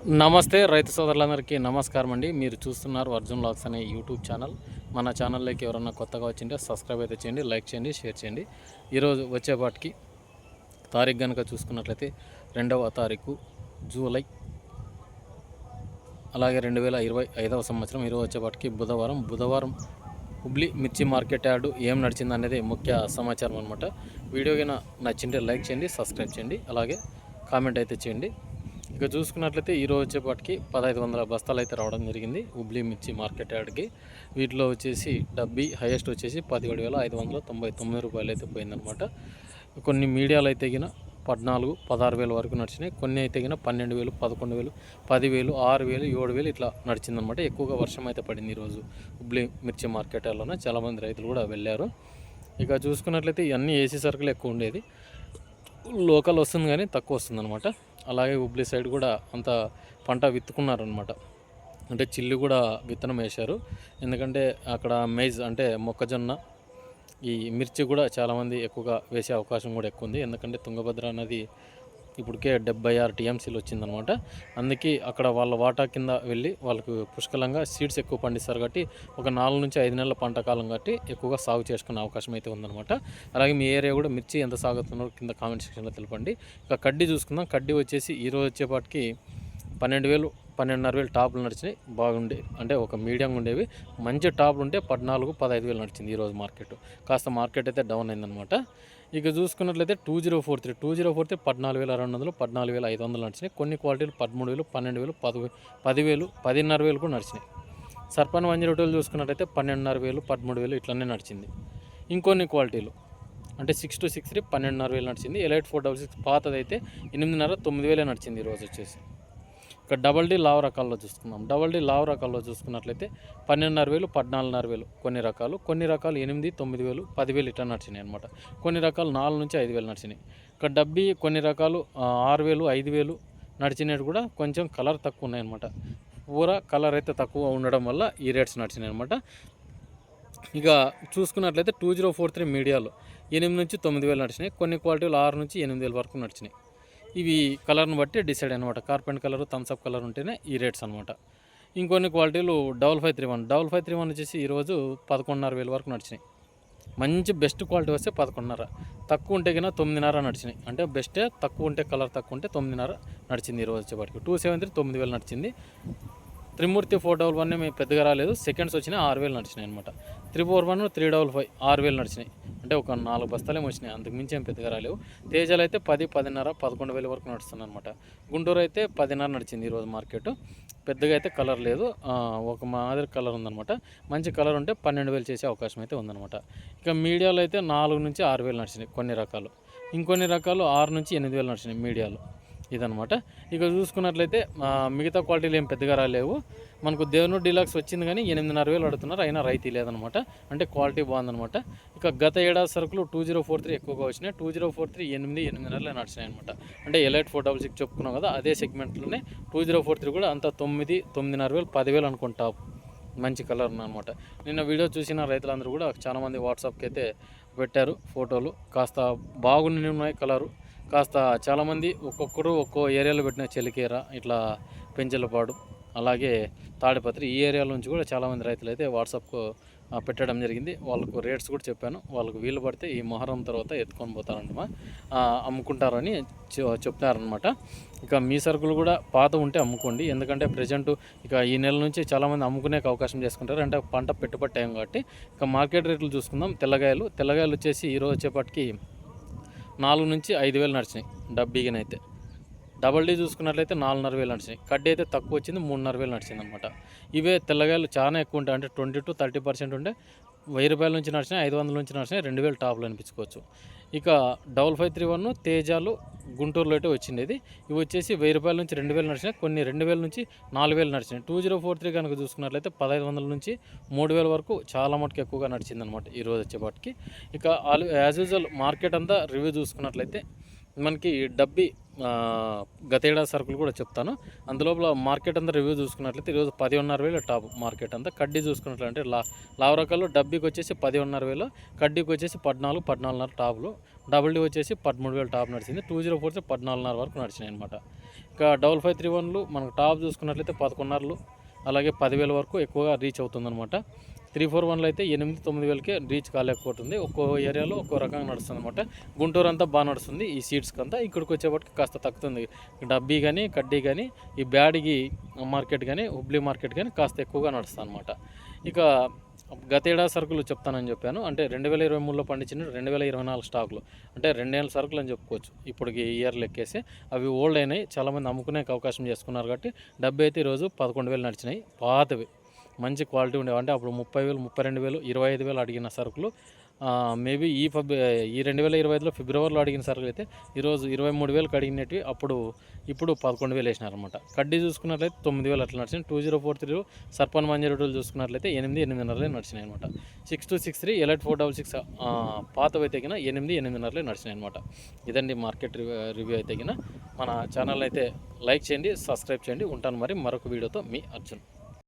నమస్తే రైతు సోదరులందరికీ నమస్కారం అండి. మీరు చూస్తున్నారు అర్జున్ లాక్స్ అనే యూట్యూబ్ ఛానల్. మన ఛానల్లోకి ఎవరన్నా కొత్తగా వచ్చింటే సబ్స్క్రైబ్ అయితే చేయండి లైక్ చేయండి షేర్ చేయండి. ఈరోజు వచ్చేపాటికి తారీఖు కనుక చూసుకున్నట్లయితే రెండవ తారీఖు జూలై అలాగే రెండు వేల ఇరవై ఐదవ సంవత్సరం. ఈరోజు వచ్చేపాటికి బుధవారం. బుధవారం హుబ్లీ మిర్చి మార్కెట్ యార్డు ఏం నడిచింది అనేది ముఖ్య సమాచారం అనమాట వీడియో కన్నా నచ్చింటే లైక్ చేయండి సబ్స్క్రైబ్ చేయండి అలాగే కామెంట్ అయితే చేయండి. ఇక చూసుకున్నట్లయితే ఈరోజు వచ్చేపాటికి పదహైదు వందల బస్తాలు అయితే రావడం జరిగింది. హుబ్లీ మిర్చి మార్కెట్ యార్డ్కి వీటిలో వచ్చేసి డబ్బీ హైయెస్ట్ వచ్చేసి పదిహేడు వేల ఐదు వందల తొంభై తొమ్మిది రూపాయలు అయితే పోయిందనమాట కొన్ని మీడియాలు అయితే గిన పద్నాలుగు పదహారు వేల వరకు నడిచినాయి. కొన్ని అయితే గిన పన్నెండు వేలు పదకొండు వేలు పదివేలు ఆరు వేలు ఏడు వేలు ఇట్లా నడిచిందనమాట ఎక్కువగా వర్షం అయితే పడింది ఈరోజు హుబ్లీ మిర్చి మార్కెట్ యార్డ్లోనే చాలామంది రైతులు కూడా వెళ్ళారు. ఇక చూసుకున్నట్లయితే ఇవన్నీ ఏసీ సరుకులు ఎక్కువ ఉండేది. లోకల్ వస్తుంది కానీ తక్కువ వస్తుంది అనమాట అలాగే హుబ్లీ సైడ్ కూడా అంత పంట విత్తుకున్నారనమాట అంటే చిల్లి కూడా విత్తనం వేశారు. ఎందుకంటే అక్కడ మేజ్ అంటే మొక్కజొన్న ఈ మిర్చి కూడా చాలామంది ఎక్కువగా వేసే అవకాశం కూడా ఎక్కువ ఉంది. ఎందుకంటే తుంగభద్ర నది ఇప్పటికే డెబ్బై ఆరు టీఎంసీలు వచ్చిందనమాట. అందుకే అక్కడ వాళ్ళ వాటా కింద వెళ్ళి వాళ్ళకు పుష్కలంగా సీడ్స్ ఎక్కువ పండిస్తారు కాబట్టి ఒక నాలుగు నుంచి ఐదు నెలల పంట కాలం కాబట్టి ఎక్కువగా సాగు చేసుకునే అవకాశం అయితే ఉందన్నమాట అలాగే మీ ఏరియా కూడా మిర్చి ఎంత సాగుతున్నారో కింద కామెంట్ సెక్షన్లో తెలపండి. ఇక కడ్డీ చూసుకుందాం. కడ్డీ వచ్చేసి ఈరోజు వచ్చేపాటికి పన్నెండు వేలు పన్నెండున్నర వేలు టాపులు నడిచినాయి. బాగుండే అంటే ఒక మీడియంగా ఉండేవి. మంచి టాపులు ఉంటే పద్నాలుగు పదహైదు వేలు నడిచింది ఈరోజు మార్కెట్. కాస్త మార్కెట్ అయితే డౌన్ అయిందనమాట. ఇక చూసుకున్నట్లయితే two zero four three two zero four three పద్నాలుగు వేల రెండు వందలు పద్నాలుగు వేల ఐదు వందలు నడిచినాయి. కొన్ని క్వాలిటీలు పదమూడు వేలు పన్నెండు వేలు పది పదివేలు పదిన్నర వేలు కూడా నడిచినాయి. సర్పన్ వన్ జీరో టూలు చూసుకున్నట్టయితే పన్నెండున్నర వేలు పదమూడు వేలు ఇట్లనే నడిచింది. ఇంకొన్ని క్వాలిటీలు. అంటే సిక్స్ టు సిక్స్ త్రీ పన్నెండున్నర వేలు నడిచింది. ఎలైట్ ఫోర్ డబల్ సిక్స్ పాతదైతే ఎనిమిదిన్నర తొమ్మిది వేలే నడిచింది ఈరోజు వచ్చేసి. ఇక డబల్ డీ లావ్ రకాల్లో చూసుకుందాం. డబల్ డీ లావ్ రకాల్లో చూసుకున్నట్లయితే పన్నెండున్నర వేలు పద్నాలుగున్నర వేలు కొన్ని రకాలు. కొన్ని రకాలు ఎనిమిది తొమ్మిది వేలు పదివేలు ఇట్లా నడిచినాయి అనమాట కొన్ని రకాలు నాలుగు నుంచి ఐదు వేలు నడిచినాయి. ఇక డబ్బీ కొన్ని రకాలు ఆరు వేలు ఐదు వేలు నడిచినవి కూడా కొంచెం కలర్ తక్కువ ఉన్నాయన్నమాట పూర కలర్ అయితే తక్కువ ఉండడం వల్ల ఈ రేట్స్ నడిచినాయి అనమాట ఇక చూసుకున్నట్లయితే టూ జీరో ఫోర్ త్రీ మీడియాలో ఎనిమిది నుంచి తొమ్మిది వేలు నడిచినాయి. కొన్ని క్వాలిటీలు ఆరు నుంచి ఎనిమిది వేల వరకు నడిచినాయి. ఇవి కలర్ని బట్టి డిసైడ్ అనమాట కార్పెంట్ కలర్ థమ్స్అప్ కలర్ ఉంటేనే ఈ రేట్స్ అనమాట ఇంకొన్ని క్వాలిటీలు double five three one. Double five three one వచ్చేసి ఈరోజు పదకొండున్నర వేల వరకు నడిచినాయి. మంచి బెస్ట్ క్వాలిటీ వస్తే పదకొండున్నర. తక్కువ ఉంటే కన్నా తొమ్మిదిన్నర నడిచినాయి. అంటే బెస్టే తక్కువ ఉంటే కలర్ తక్కువ ఉంటే తొమ్మిదిన్నర నడిచింది ఈరోజు వచ్చేపాటికి. టూ సెవెన్ త్రీ తొమ్మిది వేలు నడిచింది. త్రిమూర్తి ఫోర్ డబల్ వన్ మేము పెద్దగా రాలేదు. సెకండ్స్ వచ్చినాయి ఆరు వేలు నడిచినాయి అనమాట three four one three double five ఆరు వేలు నడిచినాయి. అంటే ఒక నాలుగు బస్తాలేమో వచ్చినాయి. అంతకు మించి ఏం పెద్దగా రాలేవు. తేజాలు అయితే పది పదిన్నర పదకొండు వేల వరకు నడుస్తుంది అనమాట గుంటూరు అయితే పదిన్నర నడిచింది ఈరోజు మార్కెట్. పెద్దగా అయితే కలర్ లేదు. ఒక మాదిరి కలర్ ఉందనమాట మంచి కలర్ ఉంటే పన్నెండు వేలు చేసే అవకాశం అయితే ఉందనమాట ఇక మీడియాలో అయితే నాలుగు నుంచి ఆరు వేలు నడిచినాయి కొన్ని రకాలు. ఇంకొన్ని రకాలు ఆరు నుంచి ఎనిమిది వేలు నడిచినాయి మీడియాలో. ఇదనమాట ఇక చూసుకున్నట్లయితే మిగతా క్వాలిటీలు ఏం పెద్దగా రాలేవు. మనకు దేవునూరు డీలాక్స్ వచ్చింది కానీ ఎనిమిదిన్నర వేలు అడుగుతున్నారు. అయినా రైతీ లేదనమాట అంటే క్వాలిటీ బాగుందనమాట ఇక గత ఏడాది సరుకులు టూ జీరో ఫోర్ త్రీ ఎక్కువగా వచ్చినాయి. టూ జీరో ఫోర్ త్రీ ఎనిమిది ఎనిమిదిన్నరలే నడిచినాయి అనమాట అంటే ఎలైట్ ఫోర్ డబల్ సిక్స్ చెప్పుకున్నాం కదా అదే సెగ్మెంట్లోనే టూ జీరో ఫోర్ త్రీ కూడా అంత తొమ్మిది తొమ్మిదిన్నర వేలు పదివేలు అనుకుంటా. మంచి కలర్ అనమాట నిన్న వీడియో చూసిన రైతులందరూ కూడా చాలామంది వాట్సాప్కి అయితే పెట్టారు ఫోటోలు. కాస్త బాగుండి ఉన్నాయి కలరు. కాస్త చాలామంది ఒక్కొక్కరు ఒక్కో ఏరియాలో పెట్టిన చెలికేర ఇట్లా పెంచలపాడు అలాగే తాడిపత్రి ఈ ఏరియాలో నుంచి కూడా చాలామంది రైతులు అయితే వాట్సాప్కు పెట్టడం జరిగింది. వాళ్ళకు రేట్స్ కూడా చెప్పాను. వాళ్ళకు వీలు పడితే ఈ మొహరం తర్వాత ఎత్తుకొని పోతారంటమా అమ్ముకుంటారని చెప్తారనమాట చెప్తున్నారనమాట ఇక మీ సరుకులు కూడా పాత ఉంటే అమ్ముకోండి. ఎందుకంటే ప్రజెంట్ ఇక ఈ నెల నుంచి చాలామంది అమ్ముకునే అవకాశం చేసుకుంటారు. అంటే పంట పెట్టుబడి టైం కాబట్టి. ఇక మార్కెట్ రేట్లు చూసుకుందాం. తెల్లగాయలు తెల్లగాయలు వచ్చేసి ఈరోజు వచ్చేపటికి నాలుగు నుంచి ఐదు వేలు నడిచినాయి డబ్బీగానైతే డబల్ డీ చూసుకున్నట్లయితే నాలుగున్నర వేలు నడిచినాయి. కడ్డీ అయితే తక్కువ వచ్చింది మూడున్నర వేలు నడిచింది అనమాట ఇవే తెల్లగాయలు చాలా ఎక్కువ ఉంటాయి. అంటే ట్వంటీ టు థర్టీ పర్సెంట్ ఉంటే వెయ్యి రూపాయల నుంచి నడిచినాయి ఐదు వందల నుంచి నడిచినాయి రెండు వేలు టాప్లు అనిపించుకోవచ్చు. ఇక డబల్ ఫైవ్ త్రీ వన్ తేజాలు గుంటూరులో అయితే వచ్చిండేది ఇవి వచ్చేసి వెయ్యి రూపాయల నుంచి రెండు వేలు నడిచినాయి కొన్ని రెండు వేల నుంచి నాలుగు వేలు నడిచినాయి. టూ జీరో ఫోర్ త్రీ కనుక చూసుకున్నట్లయితే పదహైదు వందల నుంచి మూడు వేల వరకు చాలా మటుకు ఎక్కువగా నడిచింది అనమాట ఈ రోజు వచ్చేపాటికి ఇక ఆల్ యాజ్ యూజువల్ మార్కెట్ అంతా రివ్యూ చూసుకున్నట్లయితే మనకి డబ్బి గతేడా సరుకులు కూడా చెప్తాను. అందులోపల మార్కెట్ అంతా రివ్యూ చూసుకున్నట్లయితే ఈరోజు పదిన్నర వేలు టాప్ మార్కెట్ అంతా. కడ్డీ చూసుకున్నట్లయితే లా లావు రకాలు డబ్బీకి వచ్చేసి పదిన్నర వేలు కడ్డీకి వచ్చేసి పద్నాలుగు పద్నాలుగున్నర టాపులు. డబుల్ డీ వచ్చేసి పదమూడు వేలు టాప్ నడిచింది. టూ జీరో ఫోర్స్ పద్నాలుగున్నర వరకు నడిచినాయి అనమాట ఇంకా డబల్ ఫైవ్ త్రీ వన్లు మనకు టాప్ చూసుకున్నట్లయితే పదకొండున్నరలు అలాగే పదివేల వరకు ఎక్కువగా రీచ్ అవుతుందన్నమాట. త్రీ ఫోర్ వన్లో అయితే ఎనిమిది తొమ్మిది వేలకే రీచ్ కాలేకపోతుంది. ఒక్కో ఏరియాలో ఒక్కో రకంగా నడుస్తుంది అనమాట గుంటూరు అంతా బాగా నడుస్తుంది ఈ సీట్స్కి అంతా ఇక్కడికి వచ్చేప్పటికి కాస్త తగ్గుతుంది డబ్బీ కానీ కడ్డీ కానీ ఈ బ్యాడ్కి మార్కెట్ కానీ హుబ్లీ మార్కెట్ కానీ కాస్త ఎక్కువగా నడుస్తుంది అనమాట ఇక గతేడా సరుకులు చెప్తానని చెప్పాను. అంటే రెండు వేల ఇరవై మూడులో పండించిన రెండు వేల ఇరవై నాలుగు స్టాకులు. అంటే రెండేళ్ళ సరుకులు అని చెప్పుకోవచ్చు. ఇప్పటికి ఇయర్ లెక్కేసి అవి ఓల్డ్ అయినాయి. చాలామంది అమ్ముకునే అవకాశం చేసుకున్నారు కాబట్టి డబ్బు అయితే ఈరోజు పదకొండు వేలు నడిచినాయి. పాతవి. మంచి క్వాలిటీ ఉండేవి. అంటే అప్పుడు ముప్పై వేలు ముప్పై రెండు వేలు ఇరవై ఐదు వేలు అడిగిన సరుకులు. మేబీ ఈ ఫిబ్ ఈ రెండు వేల ఇరవై ఐదులో ఫిబ్రవరిలో అడిగిన సరుకులు అయితే ఈరోజు ఇరవై మూడు వేలకు అడిగినట్టు అప్పుడు ఇప్పుడు పదకొండు వేలు వేసినారనమాట కడ్డీ చూసుకున్నట్లయితే తొమ్మిది వేలు అట్లా నడిచింది. టూ జీరో ఫోర్ త్రీ సర్పన్ మంజరుడులు చూసుకున్నట్లయితే ఎనిమిది ఎనిమిదిన్నరలే నడిచినాయి అనమాట six two six three elite four double six పాతవి అయితే కింద ఎనిమిది ఎనిమిదిన్నరలే నడిచినాయి అనమాట ఇదండి మార్కెట్ రివ్యూ అయితే కింద మన ఛానల్ అయితే లైక్ చేయండి సబ్స్క్రైబ్ చేయండి. ఉంటాను మరి మరొక వీడియోతో మీ అర్జున్.